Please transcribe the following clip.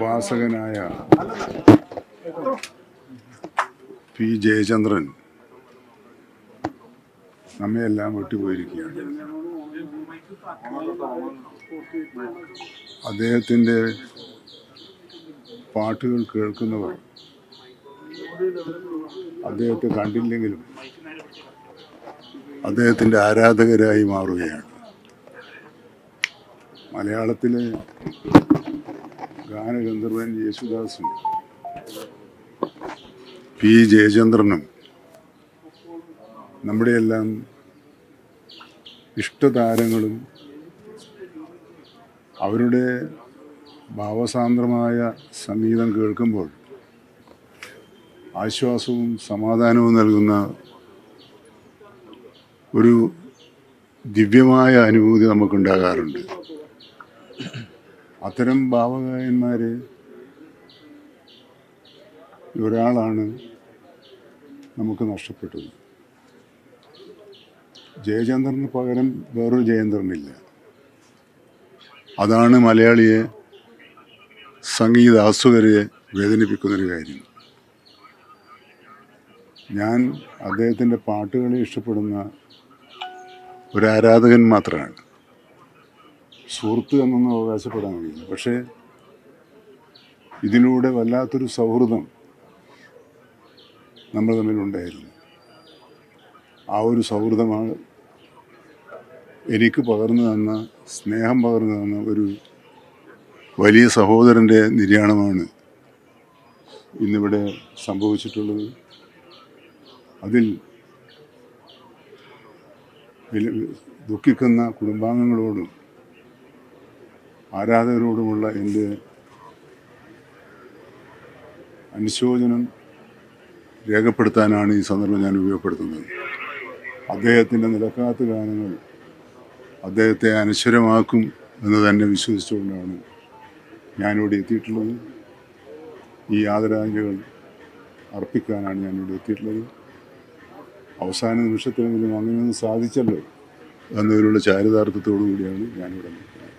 ഉപാസകനായ P Jayachandran നമ്മയെല്ലാം വിട്ടുപോയിരിക്കുകയാണ്. അദ്ദേഹത്തിന്റെ പാട്ടുകൾ കേൾക്കുന്നവർ അദ്ദേഹത്തെ കണ്ടില്ലെങ്കിലും അദ്ദേഹത്തിന്റെ ആരാധകരായി മാറുകയാണ്. മലയാളത്തിലെ ഗാനഗന്ധർവൻ യേശുദാസും പി ജയചന്ദ്രനും നമ്മുടെയെല്ലാം ഇഷ്ടതാരങ്ങളും അവരുടെ ഭാവസാന്ദ്രമായ സംഗീതം കേൾക്കുമ്പോൾ ആശ്വാസവും സമാധാനവും നൽകുന്ന ഒരു ദിവ്യമായ അനുഭൂതി നമുക്കുണ്ടാകാറുണ്ട്. അത്തരം ഭാവഗായന്മാർ ഒരാളാണ് നമുക്ക് നഷ്ടപ്പെട്ടത്. ജയചന്ദ്രന് പകരം വേറൊരു ജയചന്ദ്രനില്ല. അതാണ് മലയാളിയെ സംഗീതാസ്വകരെ വേദനിപ്പിക്കുന്നൊരു കാര്യം. ഞാൻ അദ്ദേഹത്തിന്റെ പാട്ടുകളെ ഇഷ്ടപ്പെടുന്ന ഒരു ആരാധകൻ മാത്രമാണ്. സുഹൃത്ത് എന്നൊന്നും അവകാശപ്പെടാൻ കഴിയില്ല പക്ഷേ ഇതിലൂടെ വല്ലാത്തൊരു സൗഹൃദം നമ്മൾ തമ്മിലുണ്ടായിരുന്നു. ആ ഒരു സൗഹൃദമാണ് എനിക്ക് പകർന്നു തന്ന സ്നേഹം പകർന്നു തന്ന ഒരു വലിയ സഹോദരന്റെ നിര്യാണമാണ് ഇന്നിവിടെ സംഭവിച്ചിട്ടുള്ളത്. അതിൽ ദുഃഖിക്കുന്ന കുടുംബാംഗങ്ങളോടും ആരാധകരോടുമുള്ള എന്റെ അനുശോചനം രേഖപ്പെടുത്താനാണ് ഈ സന്ദർഭം ഞാൻ ഉപയോഗപ്പെടുത്തുന്നത്. അദ്ദേഹത്തിന്റെ നിലക്കാത്ത ഗാനങ്ങൾ അദ്ദേഹത്തെ അനശ്വരമാക്കും എന്ന് തന്നെ വിശ്വസിച്ചുകൊണ്ടാണ് ഞാനിവിടെ എത്തിയിട്ടുള്ളത്. ഈ ആദരാഞ്ജലികൾ അർപ്പിക്കാനാണ് ഞാനിവിടെ എത്തിയിട്ടുള്ളത്. അവസാന നിമിഷത്തിലെങ്കിലും അങ്ങനെയൊന്നും സാധിച്ചല്ലോ എന്നതിലുള്ള ചാരിതാർത്ഥത്തോടു കൂടിയാണ് ഞാനിവിടെ നിൽക്കുന്നത്.